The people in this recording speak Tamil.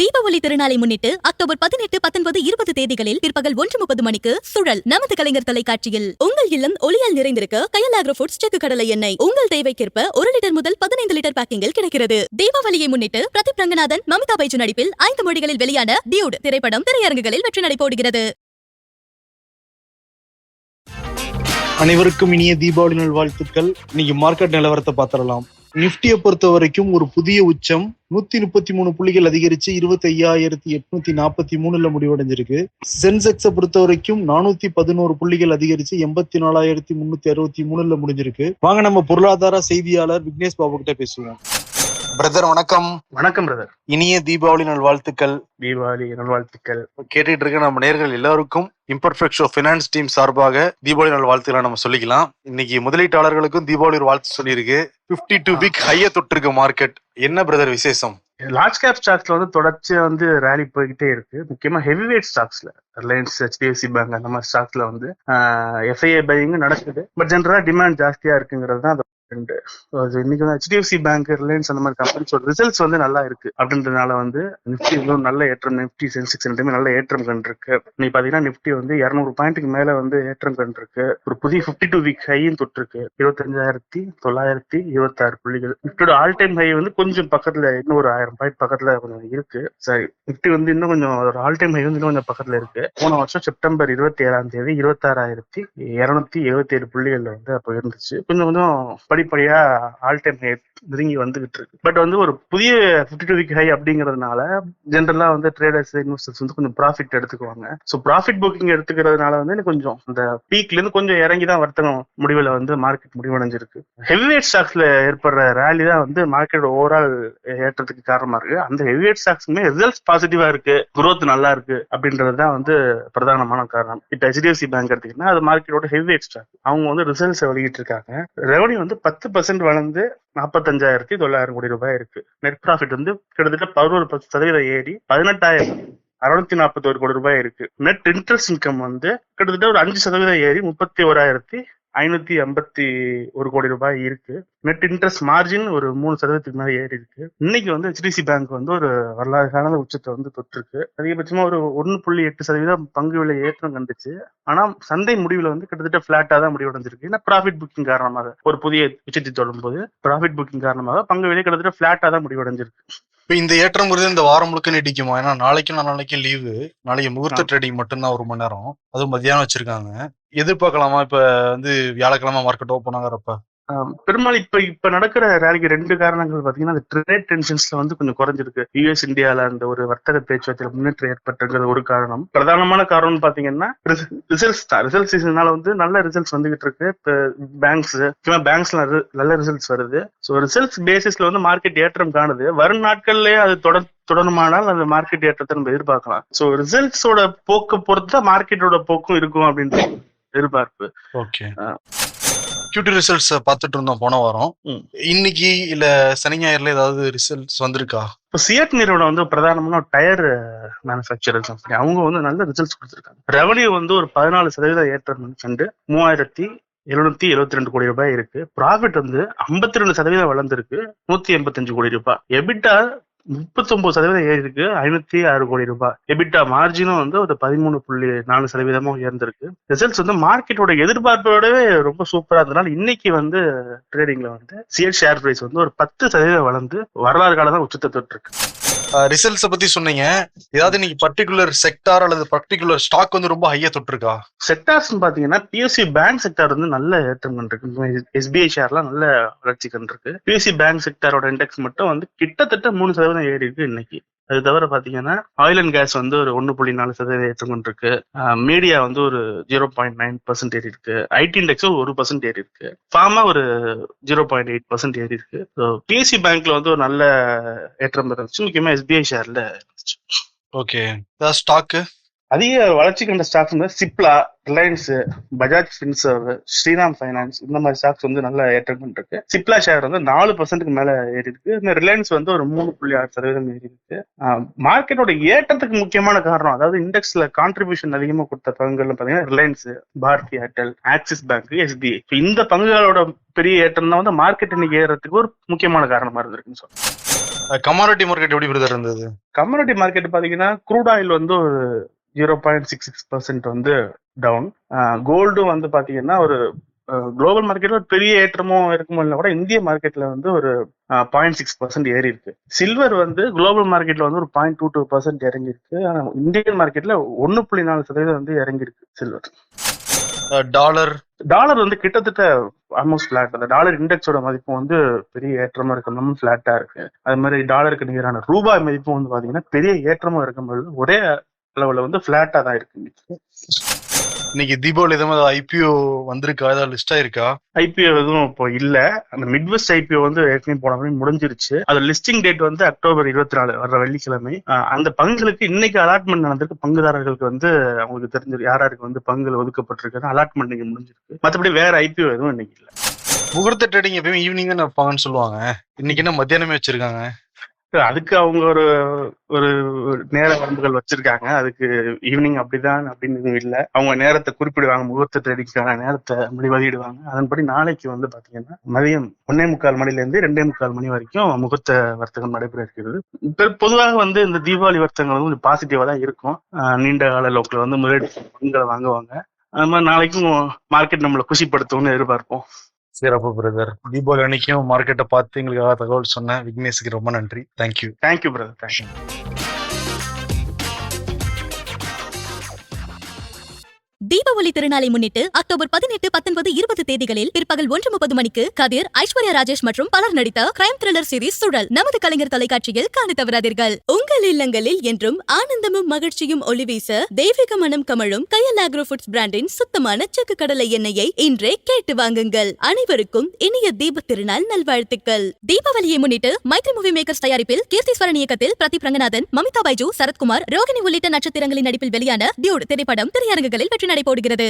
தீபாவளி திருநாளை முன்னிட்டு அக்டோபர் பதினெட்டு பத்தொன்பது இருபது தேதிகளில் பிற்பகல் ஒன்று முப்பது மணிக்கு சுழல் நமது கலைஞர் தொலைக்காட்சியில். உங்கள் இல்லம் ஒளியால் நிறைந்திருக்க கயல் ஆக்ரோ ஃபுட்ஸ் செக்கு கடலை எண்ணெய். உங்கள் தேவைக்கேற்ப ஒரு லிட்டர் முதல் பதினைந்து லிட்டர் பேக்கிங்கில் கிடைக்கிறது. தீபாவளியை முன்னிட்டு பிரதீப் ரங்கநாதன் மமிதா பைஜு நடிப்பில் ஐந்து மொழிகளில் வெளியான டியூட் திரைப்படம் திரையரங்குகளில் வெற்றி நடைபோடுகிறது அனைவருக்கும் இனிய தீபாவளி நல்வாழ்த்துக்கள். இன்னைக்கு மார்க்கெட் நிலவரத்தை பார்த்துடலாம். நிப்டியை பொறுத்த வரைக்கும் ஒரு புதிய உச்சம் நூத்தி முப்பத்தி மூணு புள்ளிகள் அதிகரிச்சு இருபத்தி ஐயாயிரத்தி எட்நூத்தி நாற்பத்தி மூணுல முடிவடைஞ்சிருக்கு. சென்செக்ஸை பொறுத்த வரைக்கும் நானூத்தி பதினோரு புள்ளிகள் அதிகரிச்சு எண்பத்தி நாலாயிரத்தி முன்னூத்தி அறுபத்தி மூணுல முடிஞ்சிருக்கு. வாங்க நம்ம பொருளாதார செய்தியாளர் விக்னேஷ் பாபு கிட்ட பேசுவோம். பிரதர் வணக்கம். வணக்கம் பிரதர் இனிய தீபாவளி நல்வாழ்த்துக்கள். தீபாவளி நல்வாழ்த்துக்கள். கேட்டுட்டு இருக்க நம்ம நேர்கள் எல்லாருக்கும் இம்பர்ஃபெக்ட் ஷோ ஃபினான்ஸ் டீம் சார்பாக தீபாவளி நாள் வாழ்த்துக்களை நம்ம சொல்லிக்கலாம். இன்னைக்கு முதலீட்டாளர்களுக்கும் தீபாவளி ஒரு வாழ்த்து சொல்லியிருக்கு. 52 டூ வீக் ஹைய தொட்டிருக்கு மார்க்கெட் என்ன பிரதர் விசேஷம்? லார்ஜ் கேப் ஸ்டாக்ஸ்ல வந்து தொடர்ச்சியா வந்து ரேலி போய்கிட்டே இருக்கு. முக்கியமா ஹெவி வெயிட் ஸ்டாக்ஸ்ல ரிலையன்ஸ் ஹெச்டிஎஃப்சி பேங்க் அந்த மாதிரி ஸ்டாக்ஸ்ல வந்து எஃப்ஐஏ பையிங் நடக்குது. பட் ஜென்ரலா டிமாண்ட் ஜாஸ்தியா இருக்குங்கிறது தான் ட்ரெண்ட் இன்னைக்கு வந்து ஹெச்டிஎஃப்சி பேங்க் ரிலையன்ஸ் அந்த மாதிரி கம்பெனிஸோட ரிசல்ட்ஸ் வந்து நல்லா இருக்கு. அப்படின்றதுனால வந்து நிப்டி நல்ல ஏற்றம் நிப்டி சென்செக்ஸ் ரெண்டுமே நல்ல ஏற்றம் கண்டிருக்கு. நீ பாத்தீங்கன்னா நிப்டி வந்து இருநூறு பாயிண்ட்டுக்கு மேல வந்து ஏற்றம் கண்டிருக்கு. ஒரு புதிய பிப்டி டூ வீக் ஹையும் தொட்டிருக்கு. இருபத்தஞ்சாயிரத்தி தொள்ளாயிரத்தி இருபத்தாறு புள்ளிகள். நிப்டியோட ஆல் டைம் ஹை வந்து கொஞ்சம் பக்கத்துல இன்னும் ஒரு ஆயிரம் பாயிண்ட் பக்கத்துல கொஞ்சம் இருக்கு. சரி நிப்டி வந்து இன்னும் கொஞ்சம் ஒரு ஆல் டைம் ஹை வந்து இன்னும் கொஞ்சம் பக்கத்துல இருக்கு. போன வருஷம் செப்டம்பர் இருபத்தி ஏழாம் தேதி இருபத்தாறாயிரத்தி இருநூத்தி எழுபத்தி ஏழு புள்ளிகள்ல வந்து அப்போ இருந்துச்சு. கொஞ்சம் கொஞ்சம் படிப்படியா ஆல் டைம் நெருங்கி வந்துகிட்டு இருக்கு. பட் வந்து ஒரு புதிய ஃபிஃப்டி டூ வீக் ஹை அப்படிங்கறதுனால ஜென்ரலா வந்து ட்ரேடர்ஸ் இன்வெஸ்டர்ஸ் வந்து கொஞ்சம் ப்ராஃபிட் எடுத்துக்குவாங்க. ஸோ ப்ராஃபிட் புக்கிங் எடுத்துக்கிறதுனால வந்து எனக்கு கொஞ்சம் இந்த பீக்ல இருந்து கொஞ்சம் இறங்கி தான் வர்த்தகம் முடிவில் வந்து மார்க்கெட் முடிவடைஞ்சிருக்கு. ஹெவிவேட் ஸ்டாக்ஸ்ல ஏற்படுற ரேலி தான் வந்து மார்க்கெட் ஓவரால் ஏற்றத்துக்கு காரணமா இருக்கு. அந்த ஹெவிவேட் ஸ்டாக்ஸுமே ரிசல்ட்ஸ் பாசிட்டிவா இருக்கு. குரோத் நல்லா இருக்கு அப்படின்றது தான் வந்து பிரதானமான காரணம். இப்போ ஹெச்டிஎஃப்சி பேங்க் எடுத்துக்கிட்டா அது மார்க்கெட்டோட ஹெவிவேட் ஸ்டாக் அவங்க வந்து ரிசல்ட்ஸ் வெளியிட்டு இருக்காங்க ரெவன்யூ வந்து பத்து பர்சன்ட் வளர்ந்து நாற்பத்தஞ்சாயிரத்தி தொள்ளாயிரம் கோடி ரூபாய் இருக்கு. நெட் ப்ராஃபிட் வந்து கிட்டத்தட்ட பதினோரு பத்து சதவீதம் ஏறி பதினெட்டாயிரம் அறுநூத்தி நாற்பத்தோரு கோடி ரூபாய் இருக்கு. நெட் இன்ட்ரெஸ்ட் இன்கம் வந்து கிட்டத்தட்ட ஒரு அஞ்சு சதவீதம் ஏறி முப்பத்தி ஓராயிரத்தி ஐநூத்தி ஐம்பத்தி ஒரு கோடி ரூபாய் இருக்கு. நெட் இன்ட்ரெஸ்ட் மார்ஜின் ஒரு மூணு சதவீதத்துக்கு மேல ஏறி இருக்கு. இன்னைக்கு வந்து ஹெச்டிசி பேங்க் வந்து ஒரு வரலாறு காணாத உச்சத்தை வந்து தொட்டிருக்கு. அதிகபட்சமா ஒரு ஒன்னு புள்ளி எட்டு சதவீதம் பங்கு விலை ஏற்றம் கண்டுச்சு. ஆனா சந்தை முடிவுல வந்து கிட்டத்தட்ட பிளாட்டா தான் முடிவடைஞ்சிருக்கு. ஏன்னா ப்ராஃபிட் புக்கிங் காரணமாக ஒரு புதிய உச்சத்தை தொடும் போது ப்ராஃபிட் புக்கிங் காரணமாக பங்கு விலை கிட்டத்தட்ட பிளாட்டா தான் முடிவடைஞ்சிருக்கு. இப்ப இந்த ஏற்றம்ங்கிறது இந்த வாரம் முழுக்க நீடிக்குமா? ஏன்னா நாளைக்கும் நாளைக்கும் லீவு நாளைக்கு முகூர்த்த ட்ரேடிங் மட்டும்தான் ஒரு மணி நேரம். அதுவும் மத்தியானம் வச்சிருக்காங்க. எதிர்பார்க்கலாமா? இப்ப வந்து வியாழக்கிழமை மார்க்கெட் ஓப்பன் ஆகிறப்ப. பெரும்பாலும் இப்ப இப்ப நடக்கிற ரேலிக்கு ரெண்டு காரணங்கள் பாத்தீங்கன்னா அந்த ட்ரேட் டென்ஷன்ஸ்ல வந்து கொஞ்சம் குறைஞ்சிருக்கு. யூஎஸ் இந்தியால அந்த ஒரு வர்த்தக பேச்சுவார்த்தையில முன்னேற்றம் ஏற்பட்டிருக்கிறது ஒரு காரணம். பிரதானமான காரணம் பாத்தீங்கன்னா ரிசல்ட்ஸ் தான். ரிசல்ட் சீசனால வந்து நல்ல ரிசல்ட்ஸ் வந்துகிட்டு இருக்கு. இப்ப பேங்க்ஸ் முக்கியமா பேங்க்ஸ்ல நல்ல ரிசல்ட்ஸ் வருது. ஸோ ரிசல்ட்ஸ் பேசிஸ்ல வந்து மார்க்கெட் ஏற்றம் காணுது. வரும் நாட்கள்லயே அது தொடர் தொடருமானால் அந்த மார்க்கெட் ஏற்றத்தை நம்ம எதிர்பார்க்கலாம். ஸோ ரிசல்ட்ஸோட போக்கு பொறுத்து தான் மார்க்கெட்டோட போக்கும் இருக்கும் அப்படின்ற எதிர்பார்ப்பு. கியூட்டி ரிசல்ட்ஸ் பார்த்துட்டு இருந்தோம் போன வாரம். இன்னைக்கு இல்ல சனி ஞாயிறுல ஏதாவது ரிசல்ட்ஸ் வந்திருக்கா? இப்போ சியட் நிறுவனம் வந்து பிரதானமான டயர் மேனுஃபேக்சரர் கம்பெனி அவங்க வந்து நல்ல ரிசல்ட்ஸ் கொடுத்துருக்காங்க. ரெவன்யூ வந்து ஒரு பதினாலு சதவீதம் ஏற்றம் கண்டு மூவாயிரத்தி எழுநூத்தி எழுபத்தி ரெண்டு கோடி ரூபாய் இருக்கு. ப்ராஃபிட் வந்து ஐம்பத்தி ரெண்டு சதவீதம் வளர்ந்துருக்கு. நூத்தி எண்பத்தஞ்சு கோடி ரூபாய். எபிட்டா முப்பத்தி ஒன்பது சதவீதம் ஏறிருக்கு ஐநூத்தி ஆறு கோடி ரூபாய். எபிட்டா மார்ஜினும் வந்து ஒரு பதிமூணு புள்ளி நாலு சதவீதமா உயர்ந்திருக்கு. ரிசல்ட்ஸ் வந்து மார்க்கெட்டோட எதிர்பார்ப்போடவே ரொம்ப சூப்பரா இருந்தனால இன்னைக்கு வந்து ட்ரேடிங்ல வந்து சிஎல் ஷேர் பிரைஸ் வந்து ஒரு பத்து சதவீதம் வளர்ந்து வரலாறு காலம் தான் உச்சத்தை தொட்டிருக்கு. ரிசல்ட்ஸ் பத்தி சொன்னீங்க. ஏதாவது இன்னைக்கு பர்டிகுலர் செக்டார் அல்லது பர்டிகுலர் ஸ்டாக் வந்து ரொம்ப ஹையா தொட்டிருக்கா? செக்டார்ஸ் பாத்தீங்கன்னா பிஎஸ்சி பேங்க் செக்டார் வந்து நல்ல ஏற்றம் கண்டிருக்கு. எஸ்பிஐ ஷேர்லாம் நல்ல வளர்ச்சி கண்டிருக்கு. பிஎஸ்சி பேங்க் செக்டாரோட இண்டெக்ஸ் மட்டும் வந்து கிட்டத்தட்ட மூணு சதவீதம் ஏறி இருக்கு இன்னைக்கு. அது தவிர பாத்தீங்கன்னா ஆயில் அண்ட் கேஸ் வந்து ஒரு ஒன்னு புள்ளி நாலு சதவீதம் ஏற்றம் கொண்டிருக்கு. மீடியா வந்து ஒரு ஜீரோ பாயிண்ட் நைன் பர்சன்ட் ஏறி இருக்கு. ஐடி இண்டெக்ஸ் ஒரு பர்சன்ட் ஏறி இருக்கு. ஃபார்மா ஒரு ஜீரோ பாயிண்ட் எயிட் பர்சன்ட் ஏறி இருக்கு. பிஎஸ்சி பேங்க்ல வந்து ஒரு நல்ல ஏற்றம் இருந்துச்சு முக்கியமா எஸ்பிஐ ஷேர்ல இருந்துச்சு ஓகே ஸ்டாக்கு அதிக வளர்ச்சி கண்ட ஸ்டாக்ஸ் வந்து Cipla Reliance Bajaj Finserv Shriram finance இந்த மாதிரி ஸ்டாக்ஸ் வந்து நல்ல ஏற்றம் இருக்கு சிப்லா ஷேர் வந்து நாலு பர்சன்ட்டுக்கு மேல ஏறி இருக்கு இந்த ரிலையன்ஸ் வந்து ஒரு மூணு புள்ளி ஆறு சதவீதம் ஏறி இருக்கு மார்க்கெட்டோட ஏற்றத்துக்கு முக்கியமான காரணம் அதாவது இண்டெக்ஸ்ல கான்ட்ரிபியூஷன் அதிகமா கொடுத்த பங்குகள் பாத்தீங்கன்னா Reliance Bharti Airtel Axis bank SBI இந்த பங்குகளோட பெரிய ஏற்றம் தான் வந்து மார்க்கெட் இன்னைக்கு ஏறதுக்கு ஒரு முக்கியமான காரணமா இருந்திருக்குன்னு சொல்றேன் கமாடிட்டி மார்க்கெட் எப்படி இருந்தது? கம்யூனிட்டி மார்க்கெட் பாத்தீங்கன்னா க்ரூட் ஆயில் வந்து ஒரு zero point six six percent வந்து டவுன் கோல்டும் வந்து பாத்தீங்கன்னா ஒரு குளோபல் மார்க்கெட்ல ஒரு பெரிய ஏற்றமும் இருக்குமோ இல்லை கூட இந்திய மார்க்கெட்ல வந்து ஒரு பாயிண்ட் சிக்ஸ் பர்சன்ட் ஏறி இருக்கு. சில்வர் வந்து குளோபல் மார்க்கெட்ல வந்து ஒரு பாயிண்ட் டூ டூ பர்சன்ட் இறங்கி இருக்கு ஆனா இந்தியன் மார்க்கெட்ல ஒன்னு புள்ளி நாலு சதவீதம் வந்து இறங்கி இருக்கு சில்வர் டாலர் டாலர் வந்து கிட்டத்தட்ட ஆல்மோஸ்ட் ஃபிளாட் அந்த டாலர் இண்டெக்ஸோட மதிப்பு வந்து பெரிய ஏற்றமா இருக்கணும் ஃபிளாட்டா இருக்கு. அது மாதிரி டாலருக்கு நிகரான ரூபாய் மதிப்பும் வந்து பாத்தீங்கன்னா பெரிய ஏற்றமா இருக்கும்போது ஒரே அளவுல வந்து ஃபிளாட்டா தான் இருக்கு. இன்னைக்கு. தீபாவளி எதாவது ஐபிஓ வந்திருக்கா? ஏதாவது லிஸ்ட் ஆயிருக்கா ஐபிஓ எதுவும் இப்போ இல்ல. அந்த மிட்வெஸ்ட் ஐபிஓ வந்து ஏற்கனவே போன முறை முடிஞ்சிருச்சு. அது லிஸ்டிங் டேட் வந்து அக்டோபர் இருபத்தி நாலு வர்ற வெள்ளிக்கிழமை. அந்த பங்குகளுக்கு இன்னைக்கு அலாட்மெண்ட் நடந்திருக்கு. பங்குதாரர்களுக்கு வந்து அவங்களுக்கு தெரிஞ்சு யார் யாருக்கு வந்து பங்குகள் ஒதுக்கப்பட்டிருக்கு அலாட்மெண்ட் இன்னைக்கு முடிஞ்சிருக்கு. மற்றபடி வேற ஐபிஓ எதுவும் இன்னைக்கு இல்ல. முகூர்த்த ட்ரேடிங் எப்பயுமே ஈவினிங் தான் வைப்பாங்கன்னு சொல்லுவாங்க. இன்னைக்கு என்ன மத்தியானமே வச்சிருக்காங்க? அதுக்கு அவங்க ஒரு ஒரு நேர வரம்புகள் வச்சிருக்காங்க. அதுக்கு ஈவினிங் அப்படிதான் அப்படின்னு எதுவும் இல்லை. அவங்க நேரத்தை குறிப்பிடுவாங்க. முகூர்த்த ட்ரேடிங்கான நேரத்தை முடிவதிடுவாங்க அதன்படி நாளைக்கு வந்து பாத்தீங்கன்னா மதியம் ஒன்னே முக்கால் மணில இருந்து ரெண்டே முக்கால் மணி வரைக்கும் முகூர்த்த வர்த்தகம் நடைபெற இருக்கிறது. பொதுவாக வந்து இந்த தீபாவளி வர்த்தகங்கள் வந்து பாசிட்டிவா தான் இருக்கும். நீண்ட கால லோக்கில் வந்து முதலீடு பங்குகளை வாங்குவாங்க. அது மாதிரி நாளைக்கும் மார்க்கெட் நம்மளை குஷிப்படுத்தும்னு எதிர்பார்ப்போம். சிறப்பு பிரதர் தீபாவளி அன்னைக்கும் மார்க்கெட்டை பார்த்து எங்களுக்காக தகவல் சொன்ன விக்னேஷுக்கு ரொம்ப நன்றி. Thank you thank you brother thank you Deepavali திருநாளை முன்னிட்டு அக்டோபர் பதினெட்டு பத்தொன்பது இருபது தேதிகளில் பிற்பகல் ஒன்று முப்பது மணிக்கு கதிர் ஐஸ்வர்யா ராஜேஷ் மற்றும் பலர் நடித்த கிரைம் த்ரில்லர் சீரிஸ் சுழல் நமது கலைஞர் தொலைக்காட்சியில் காண தவறாதீர்கள். உங்கள் இல்லங்களில் என்றும் ஆனந்தமும் மகிழ்ச்சியும் ஒளி வீச தெய்வீக மனம் கமழும் கையல் ஆக்ரோ ஃபுட்ஸ் பிராண்டின் சுத்தமான செக்கு கடலை எண்ணெயை இன்றே கேட்டு வாங்குங்கள். அனைவருக்கும் இனிய தீப திருநாள் நல்வாழ்த்துக்கள். தீபாவளியை முன்னிட்டு மைத்ரி மூவி மேக்கர்ஸ் தயாரிப்பில் கீர்த்திஸ்வரன் இயக்கத்தில் பிரதீப் ரங்கநாதன் மமிதா பைஜு சரத்குமார் ரோகிணி உள்ளிட்ட நட்சத்திரங்களின் நடிப்பில் வெளியான டியூட் திரைப்படம் திரையரங்குகளில் வெற்றி நடைபோடுகிறது